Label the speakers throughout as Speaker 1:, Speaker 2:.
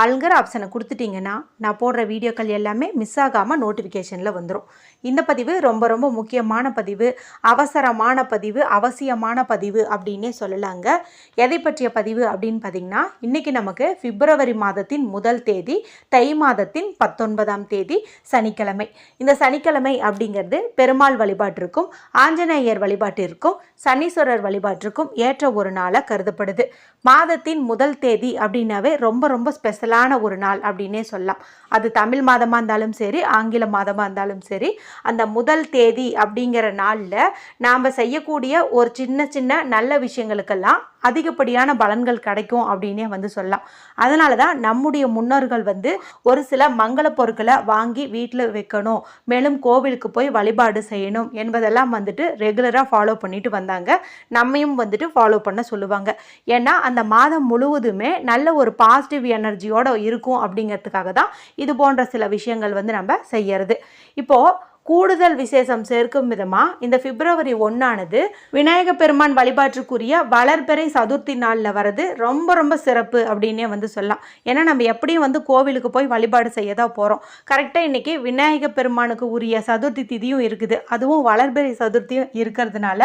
Speaker 1: ஆளுங்கிற ஆப்ஷனை கொடுத்துட்டிங்கன்னா நான் போடுற வீடியோக்கள் எல்லாமே மிஸ் ஆகாமல் நோட்டிஃபிகேஷனில் வந்துடும் இந்த பதிவு ரொம்ப ரொம்ப முக்கியமான பதிவு அவசரமான பதிவு அவசியமான பதிவு அப்படின்னே சொல்லலாங்க. எதை பற்றிய பதிவு அப்படின்னு பார்த்தீங்கன்னா இன்றைக்கி நமக்கு பிப்ரவரி மாதத்தின் முதல் தேதி தை மாதத்தின் பத்தொன்பதாம் தேதி சனிக்கிழமை. இந்த சனிக்கிழமை அப்படிங்கிறது பெருமாள் வழிபாட்டிற்கும் ஆஞ்சநேயர் வழிபாட்டிற்கும் சனீஸ்வரர் வழிபாட்டிற்கும் ஏற்ற ஒரு நாளாக கருதப்படுது. மாதத்தின் முதல் தேதி அப்படின்னாவே ரொம்ப ரொம்ப ஸ்பெஷல் ஸ்பெஷலான ஒரு நாள் அப்படின்னே சொல்லலாம். அது தமிழ் மாதமாக இருந்தாலும் சரி ஆங்கில மாதமாக இருந்தாலும் சரி அந்த முதல் தேதி அப்படிங்கிற நாளில் நாம் செய்யக்கூடிய ஒரு சின்ன சின்ன நல்ல விஷயங்களுக்கெல்லாம் அதிகப்படியான பலன்கள் கிடைக்கும் அப்படின்னே வந்து சொல்லலாம். அதனால தான் நம்முடைய முன்னோர்கள் வந்து ஒரு சில மங்கள பொருட்களை வாங்கி வீட்டில் வைக்கணும் மேலும் கோவிலுக்கு போய் வழிபாடு செய்யணும் என்பதெல்லாம் வந்துட்டு ரெகுலராக ஃபாலோ பண்ணிட்டு வந்தாங்க. நம்மையும் வந்துட்டு ஃபாலோ பண்ண சொல்லுவாங்க. ஏன்னா அந்த மாதம் முழுவதுமே நல்ல ஒரு பாசிட்டிவ் எனர்ஜியோட இருக்கும் அப்படிங்கிறதுக்காக தான் இது போன்ற சில விஷயங்கள் வந்து நம்ம செய்யறது. இப்போது கூடுதல் விசேஷம் சேர்க்கும் விதமாக இந்த பிப்ரவரி ஒன்றானது விநாயக பெருமான் வழிபாட்டுக்குரிய வளர்பெறை சதுர்த்தி நாளில் வர்றது ரொம்ப ரொம்ப சிறப்பு அப்படின்னே வந்து சொல்லலாம். ஏன்னா நம்ம எப்படியும் வந்து கோவிலுக்கு போய் வழிபாடு செய்ய தான் போகிறோம் கரெக்டாக இன்றைக்கி விநாயக பெருமானுக்கு உரிய சதுர்த்தி திதியும் இருக்குது. அதுவும் வளர்பெறை சதுர்த்தியும் இருக்கிறதுனால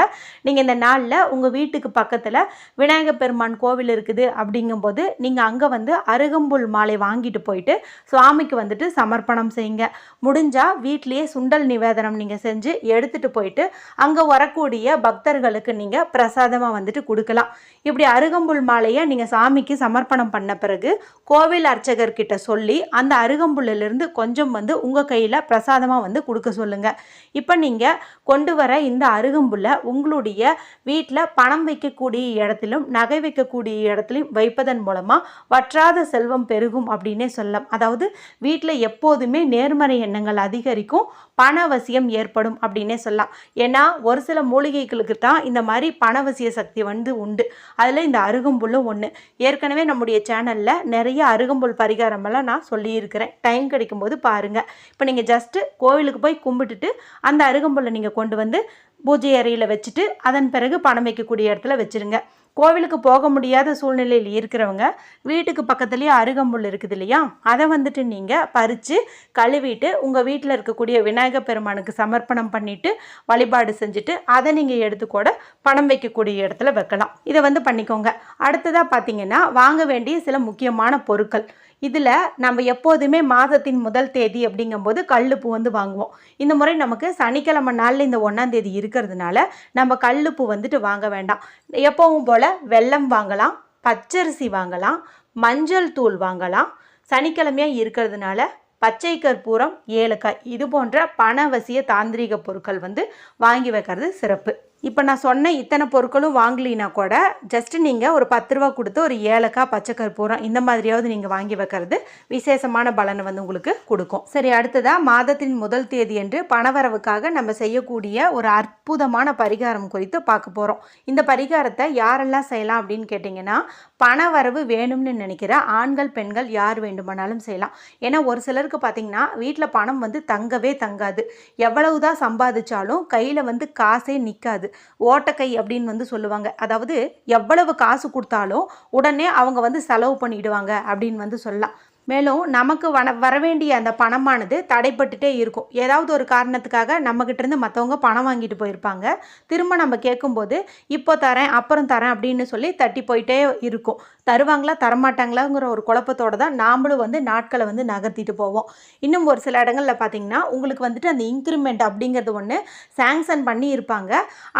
Speaker 1: நீங்கள் இந்த நாளில் உங்கள் வீட்டுக்கு பக்கத்தில் விநாயக பெருமான் கோவில் இருக்குது அப்படிங்கும்போது நீங்கள் அங்கே வந்து அருகம்புல் மாலை வாங்கிட்டு போயிட்டு சுவாமிக்கு வந்துட்டு சமர்ப்பணம் செய்யுங்க. முடிஞ்சால் வீட்லேயே சுண்டல் நிவேதனம் நீங்கள் செஞ்சு எடுத்துகிட்டு போயிட்டு அங்கே வரக்கூடிய பக்தர்களுக்கு நீங்கள் பிரசாதமாக வந்துட்டு கொடுக்கலாம். இப்படி அருகம்புல் மாலையை நீங்கள் சாமிக்கு சமர்ப்பணம் பண்ண பிறகு கோவில் அர்ச்சகர்கிட்ட சொல்லி அந்த அருகம்புல்லிருந்து கொஞ்சம் வந்து உங்கள் கையில் பிரசாதமாக வந்து கொடுக்க சொல்லுங்கள் இப்போ நீங்கள் கொண்டு வர இந்த அருகம்புல்லை உங்களுடைய வீட்டில் பணம் வைக்கக்கூடிய இடத்திலும் நகை வைக்கக்கூடிய இடத்திலும் வைப்பதன் மூலமாக வற்றாத செல்வம் பெருகும் அப்படின்னே சொல்லலாம். அதாவது வீட்டில் எப்போதுமே நேர்மறை எண்ணங்கள் அதிகரிக்கும் பணவசியம் ஏற்படும் அப்படின்னே சொல்லலாம். ஏன்னா ஒரு சில மூலிகைகளுக்கு தான் இந்த மாதிரி பணவசிய சக்தி வந்து உண்டு. அதில் இந்த அருகம்புல்லும் ஒன்று ஏற்கனவே நம்முடைய சேனலில் நிறைய அருகம்புல் பரிகாரமெல்லாம் நான் சொல்லியிருக்கிறேன். டைம் கிடைக்கும்போது பாருங்கள் இப்போ நீங்கள் ஜஸ்ட்டு கோவிலுக்கு போய் கும்பிட்டுட்டு அந்த அருகம்புல்லை நீங்கள் கொண்டு வந்து பூஜை அறையில் வச்சுட்டு அதன் பிறகு பணம் வைக்கக்கூடிய இடத்துல வச்சுருங்க. கோவிலுக்கு போக முடியாத சூழ்நிலையில் இருக்கிறவங்க வீட்டுக்கு பக்கத்துலேயே அருகம்புல் இருக்குது இல்லையா? அதை வந்துட்டு நீங்கள் பறித்து கழுவிட்டு உங்கள் வீட்டில் இருக்கக்கூடிய விநாயகர் பெருமானுக்கு சமர்ப்பணம் பண்ணிவிட்டு வழிபாடு செஞ்சுட்டு அதை நீங்கள் எடுத்து கூட பணம் வைக்கக்கூடிய இடத்துல வைக்கலாம். இதை வந்து பண்ணிக்கோங்க. அடுத்ததாக பார்த்தீங்கன்னா வாங்க வேண்டிய சில முக்கியமான பொருட்கள். இதில் நம்ம எப்போதுமே மாதத்தின் முதல் தேதி அப்படிங்கும்போது கல்லுப்பு வந்து வாங்குவோம். இந்த முறை நமக்கு சனிக்கிழமை நாளில் இந்த ஒன்றாம் தேதி இருக்கிறதுனால நம்ம கல்லுப்பு வந்துட்டு வாங்க வேண்டாம். எப்பவும் போல் வெல்லம் வாங்கலாம் பச்சரிசி வாங்கலாம் மஞ்சள் தூள் வாங்கலாம். சனிக்கிழமையாக இருக்கிறதுனால பச்சை கற்பூரம் ஏலக்காய் இது போன்ற பணவசிய தாந்திரிக பொருட்கள் வந்து வாங்கி வைக்கிறது சிறப்பு. இப்போ நான் சொன்ன இத்தனை பொருட்களும் வாங்கலினா கூட ஜஸ்ட்டு நீங்கள் ஒரு பத்து ரூபா கொடுத்து ஒரு ஏலக்காய் பச்சை கற்பூரம் இந்த மாதிரியாவது நீங்கள் வாங்கி வைக்கிறது விசேஷமான பலனை வந்து உங்களுக்கு கொடுக்கும். சரி அடுத்ததாக மாதத்தின் முதல் தேதி என்று பணவரவுக்காக நம்ம செய்யக்கூடிய ஒரு அற்புதமான பரிகாரம் குறித்து பார்க்க போகிறோம் இந்த பரிகாரத்தை யாரெல்லாம் செய்யலாம் அப்படின்னு கேட்டிங்கன்னா பணவரவு வேணும்னு நினைக்கிற ஆண்கள் பெண்கள் யார் வேண்டுமானாலும் செய்யலாம். ஏன்னா ஒரு சிலருக்கு பார்த்தீங்கன்னா வீட்டில் பணம் வந்து தங்கவே தங்காது. எவ்வளவு தான் சம்பாதிச்சாலும் கையில் வந்து காசே நிற்காது ஓட்டக்கை அப்படின்னு வந்து சொல்லுவாங்க. அதாவது எவ்வளவு காசு கொடுத்தாலும் உடனே அவங்க வந்து செலவு பண்ணிடுவாங்க அப்படின்னு வந்து சொல்லலாம். மேலும் நமக்கு வன வரவேண்டிய அந்த பணமானது தடைப்பட்டுட்டே இருக்கும். ஏதாவது ஒரு காரணத்துக்காக நம்மக்கிட்டேருந்து மற்றவங்க பணம் வாங்கிட்டு போயிருப்பாங்க. திரும்ப நம்ம கேட்கும்போது இப்போ தரேன் அப்புறம் தரேன் அப்படின்னு சொல்லி தட்டி போயிட்டே இருக்கும். தருவாங்களா தரமாட்டாங்களாங்கிற ஒரு குழப்பத்தோடு தான் நாமளும் வந்து நாட்களை வந்து நகர்த்திட்டு போவோம். இன்னும் ஒரு சில இடங்களில் பார்த்தீங்கன்னா உங்களுக்கு வந்துட்டு அந்த இன்க்ரிமெண்ட் அப்படிங்கிறது ஒன்று சேங்ஷன் பண்ணி இருப்பாங்க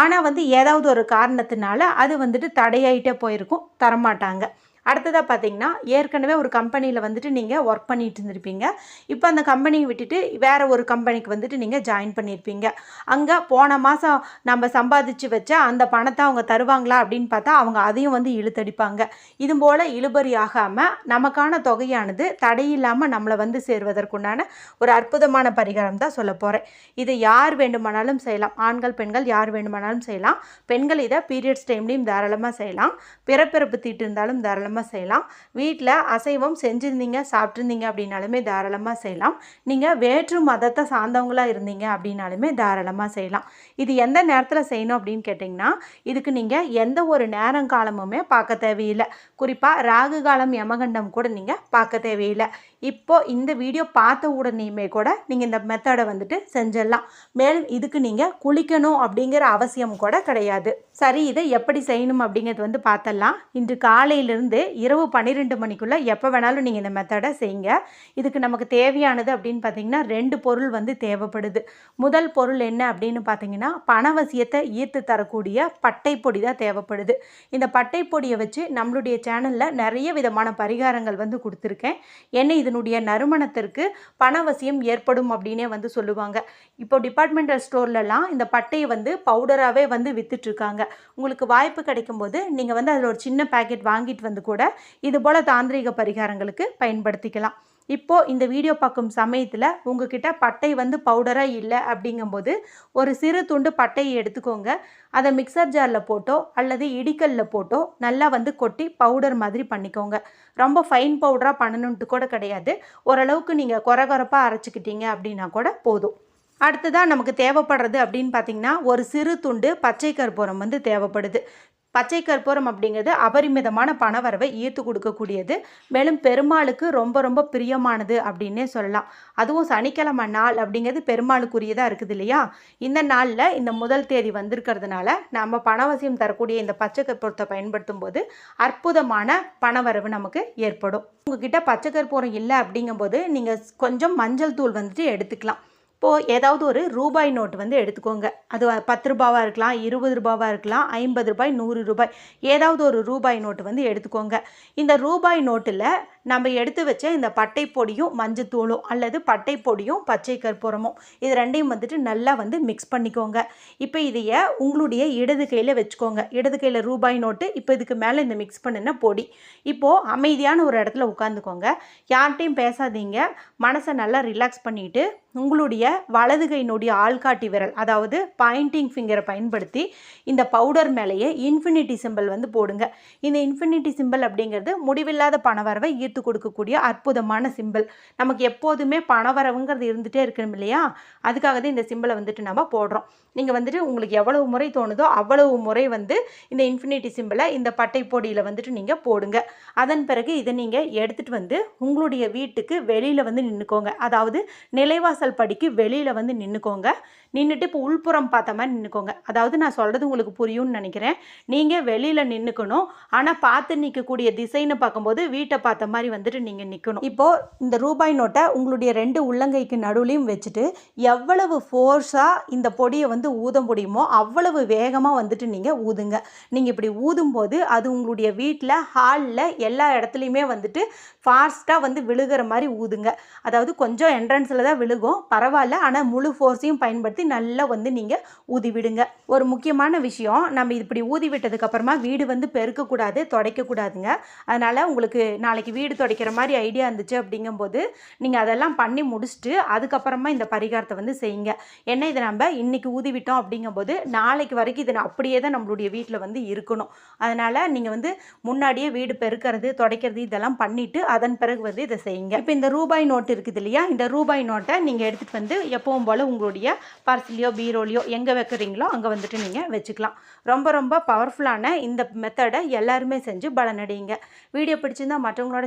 Speaker 1: ஆனால் வந்து ஏதாவது ஒரு காரணத்தினால அது வந்துட்டு தடையாயிட்டே போயிருக்கும். தரமாட்டாங்க. அடுத்ததாக பார்த்தீங்கன்னா ஏற்கனவே ஒரு கம்பெனியில் வந்துட்டு நீங்கள் ஒர்க் பண்ணிட்டு இருந்திருப்பீங்க. இப்போ அந்த கம்பெனியை விட்டுட்டு வேறு ஒரு கம்பெனிக்கு வந்துட்டு நீங்கள் ஜாயின் பண்ணியிருப்பீங்க அங்கே போன மாதம் நம்ம சம்பாதிச்சு வச்ச அந்த பணத்தை அவங்க தருவாங்களா அப்படின்னு பார்த்தா அவங்க அதையும் வந்து இழுத்தடிப்பாங்க. இது போல் இழுபறி ஆகாமல் நமக்கான தொகையானது தடையில்லாமல் நம்மளை வந்து சேர்வதற்குண்டான ஒரு அற்புதமான பரிகாரம் தான் சொல்ல போகிறேன் இது யார் வேண்டுமானாலும் செய்யலாம். ஆண்கள் பெண்கள் யார் வேண்டுமானாலும் செய்யலாம். பெண்கள் இதை பீரியட்ஸ் டைம்லேயும் தாராளமாக செய்யலாம். பிறப்பிறப்பு தீட்டு இருந்தாலும் தாராளமாக தாராளமாக செய்யலாம். வீட்டில் அசைவம் செஞ்சுருந்தீங்க சாப்பிட்ருந்தீங்க அப்படின்னாலுமே தாராளமாக செய்யலாம். நீங்கள் வேற்று மதத்தை சார்ந்தவங்களாக இருந்தீங்க அப்படின்னாலுமே தாராளமாக செய்யலாம். இது எந்த நேரத்தில் செய்யணும் அப்படின்னு கேட்டிங்கன்னா இதுக்கு நீங்கள் எந்த ஒரு நேரங்காலமுமே பார்க்க தேவையில்லை. குறிப்பாக ராகு காலம் யமகண்டம் கூட நீங்கள் பார்க்க தேவையில்லை. இப்போ இந்த வீடியோ பார்த்த உடனேயுமே கூட நீங்கள் இந்த மெத்தடை வந்துட்டு செஞ்சிடலாம். மேலும் இதுக்கு நீங்கள் குளிக்கணும் அப்படிங்கிற அவசியம் கூட கிடையாது. சரி இதை எப்படி செய்யணும் அப்படிங்கிறது வந்து பார்த்தலாம் இன்று காலையிலிருந்து இரவு பன்னிரெண்டு மணிக்குள்ளே எப்போ வேணாலும் நீங்கள் இந்த மெத்தடை செய்யுங்க. இதுக்கு நமக்கு தேவையானது அப்படின்னு பார்த்தீங்கன்னா ரெண்டு பொருள் வந்து தேவைப்படுது. முதல் பொருள் என்ன அப்படின்னு பார்த்தீங்கன்னா பணவசியத்தை ஈர்த்து தரக்கூடிய பட்டை பொடி தான் தேவைப்படுது. இந்த பட்டை பொடியை வச்சு நம்மளுடைய சேனலில் நிறைய விதமான பரிகாரங்கள் வந்து கொடுத்துருக்கேன். என்ன இதனுடைய நறுமணத்திற்கு பணவசியம் ஏற்படும் அப்படின்னே வந்து சொல்லுவாங்க. இப்போ டிபார்ட்மெண்டல் ஸ்டோர்லலாம் இந்த பட்டையை வந்து பவுடராகவே வந்து வித்துட்ருக்காங்க உங்களுக்கு வாய்ப்பு கிடைக்கும்போது நீங்கள் வந்து அதில் ஒரு சின்ன பேக்கெட் வாங்கிட்டு வந்து கூட இதுபோல் தாந்திரிக பரிகாரங்களுக்கு பயன்படுத்திக்கலாம். இப்போது இந்த வீடியோ பார்க்கும் சமயத்தில் உங்ககிட்ட பட்டை வந்து பவுடராக இல்லை அப்படிங்கும்போது ஒரு சிறு துண்டு பட்டையை எடுத்துக்கோங்க. அதை மிக்சர் ஜாரில் போட்டோ அல்லது இடிக்கல்ல போட்டோ நல்லா வந்து கொட்டி பவுடர் மாதிரி பண்ணிக்கோங்க. ரொம்ப ஃபைன் பவுடராக பண்ணணுன்ட்டு கூட கிடையாது. ஓரளவுக்கு நீங்கள் குறை குறைப்பாக அரைச்சிக்கிட்டீங்க அப்படின்னா கூட போதும். அடுத்ததாக நமக்கு தேவைப்படுறது அப்படின்னு பார்த்தீங்கன்னா ஒரு சிறு துண்டு பச்சை கற்பூரம் வந்து தேவைப்படுது. பச்சை கற்பூரம் அப்படிங்கிறது அபரிமிதமான பணவரவை ஈர்த்து கொடுக்கக்கூடியது. மேலும் பெருமாளுக்கு ரொம்ப ரொம்ப பிரியமானது அப்படின்னே சொல்லலாம். அதுவும் சனிக்கிழமை நாள் அப்படிங்கிறது பெருமாளுக்குரியதாக இருக்குது இல்லையா? இந்த நாளில் இந்த முதல் தேதி வந்திருக்கிறதுனால நம்ம பணவசியம் தரக்கூடிய இந்த பச்சை கற்பூரத்தை பயன்படுத்தும் போது அற்புதமான பணவரவு நமக்கு ஏற்படும். உங்ககிட்ட பச்சை கற்பூரம் இல்லை அப்படிங்கும்போது நீங்கள் கொஞ்சம் மஞ்சள் தூள் வந்துட்டு எடுத்துக்கலாம். இப்போது ஏதாவது ஒரு ரூபாய் நோட்டு வந்து எடுத்துக்கோங்க. அது பத்து ரூபாவாக இருக்கலாம் இருபது ரூபாவாக இருக்கலாம் ஐம்பது ரூபாய் நூறு ரூபாய். ஏதாவது ஒரு ரூபாய் நோட்டு வந்து எடுத்துக்கோங்க. இந்த ரூபாய் நோட்டில் நம்ம எடுத்து வச்ச இந்த பட்டை பொடியும் மஞ்சத்தூளும் அல்லது பட்டை பொடியும் பச்சை கற்பூரமும் இது ரெண்டையும் வந்துட்டு நல்லா வந்து மிக்ஸ் பண்ணிக்கோங்க. இப்போ இதைய உங்களுடைய இடது கையில் வச்சுக்கோங்க. இடது கையில் ரூபாய் நோட்டு இப்போ இதுக்கு மேலே இந்த மிக்ஸ் பண்ணின பொடி. இப்போது அமைதியான ஒரு இடத்துல உட்காந்துக்கோங்க யார்கிட்டையும் பேசாதீங்க. மனசை நல்லா ரிலாக்ஸ் பண்ணிவிட்டு உங்களுடைய வலது கையினுடைய ஆள்காட்டி விரல் அதாவது பாயிண்டிங் ஃபிங்கரை பயன்படுத்தி இந்த பவுடர் மேலேயே இன்ஃபினிட்டி சிம்பிள் வந்து போடுங்க. இந்த இன்ஃபினிட்டி சிம்பிள் அப்படிங்கிறது முடிவில்லாத பணவரவை ஈர்த்து கொடுக்கக்கூடிய அற்புதமான சிம்பிள் நமக்கு எப்போதுமே பணவரவுங்கிறது இருந்துகிட்டே இருக்கணும் இல்லையா? அதுக்காக தான் இந்த சிம்பிளை வந்துட்டு நம்ம போடுறோம். நீங்கள் வந்துட்டு உங்களுக்கு எவ்வளவு முறை தோணுதோ அவ்வளவு முறை வந்து இந்த இன்ஃபினிட்டி சிம்பிளை இந்த பட்டை பொடியில் வந்துட்டு நீங்கள் போடுங்க. அதன் பிறகு இதை நீங்கள் எடுத்துகிட்டு வந்து உங்களுடைய வீட்டுக்கு வெளியில் வந்து நின்றுக்கோங்க அதாவது நிலைவாசல் படிக்கு வெளியில் வந்து நின்றுக்கோங்க நின்றுட்டு இப்போ உள்புறம் பார்த்த மாதிரி நின்றுக்கோங்க அதாவது நான் சொல்கிறது உங்களுக்கு புரியும்னு நினைக்கிறேன். நீங்கள் வெளியில் நின்றுக்கணும் ஆனால் பார்த்து நிற்கக்கூடிய திசைன்னு பார்க்கும்போது வீட்டை பார்த்த மாதிரி வந்துட்டு நீங்கள் நிற்கணும் இப்போது இந்த ரூபாய் நோட்டை உங்களுடைய ரெண்டு உள்ளங்கைக்கு நடுவுலையும் வச்சுட்டு எவ்வளவு ஃபோர்ஸாக இந்த பொடியை வந்து ஊத முடியுமோ அவ்வளவு வேகமாக வந்துட்டு நீங்கள் ஊதுங்க. நீங்கள் இப்படி ஊதும்போது அது உங்களுடைய வீட்டில் ஹாலில் எல்லா இடத்துலையுமே வந்துட்டு ஃபாஸ்ட்டாக வந்து விழுகிற மாதிரி ஊதுங்க. அதாவது கொஞ்சம் என்ட்ரன்ஸில் தான் விழுகும். பரவாயில்ல. ஆனால் முழு ஃபோர்ஸையும் பயன்படுத்தி நல்லா வந்து நீங்கள் ஊதி விடுங்க. ஒரு முக்கியமான விஷயம் நம்ம இப்படி ஊதி விட்டதுக்கப்புறமா வீடு வந்து பெருக்கக்கூடாது துடைக்கக்கூடாதுங்க. அதனால் உங்களுக்கு நாளைக்கு வீடு வீடு துடைக்கிற மாதிரி ஐடியா இருந்துச்சு அப்படிங்கும்போது நீங்கள் அதெல்லாம் பண்ணி முடிச்சுட்டு அதுக்கப்புறமா இந்த பரிகாரத்தை வந்து செய்யுங்க. ஏன்னா இதை நம்ம இன்றைக்கி ஊதி விட்டோம் அப்படிங்கும்போது நாளைக்கு வரைக்கும் இது அப்படியே தான் நம்மளுடைய வீட்டில் வந்து இருக்கணும். அதனால் நீங்கள் வந்து முன்னாடியே வீடு பெருக்கிறது துடைக்கிறது இதெல்லாம் பண்ணிவிட்டு அதன் பிறகு வந்து இதை செய்யுங்க. இப்போ இந்த ரூபாய் நோட்டு இருக்குது இல்லையா? இந்த ரூபாய் நோட்டை நீங்கள் எடுத்துகிட்டு வந்து எப்பவும் போல் உங்களுடைய பர்ஸ்லேயோ பீரோலையோ எங்கே வைக்கிறீங்களோ அங்கே வந்துட்டு நீங்கள் வச்சுக்கலாம். ரொம்ப ரொம்ப பவர்ஃபுல்லான இந்த மெத்தடை எல்லாருமே செஞ்சு பலனடையுங்க. வீடியோ பிடிச்சிருந்தால் மற்றவங்களோட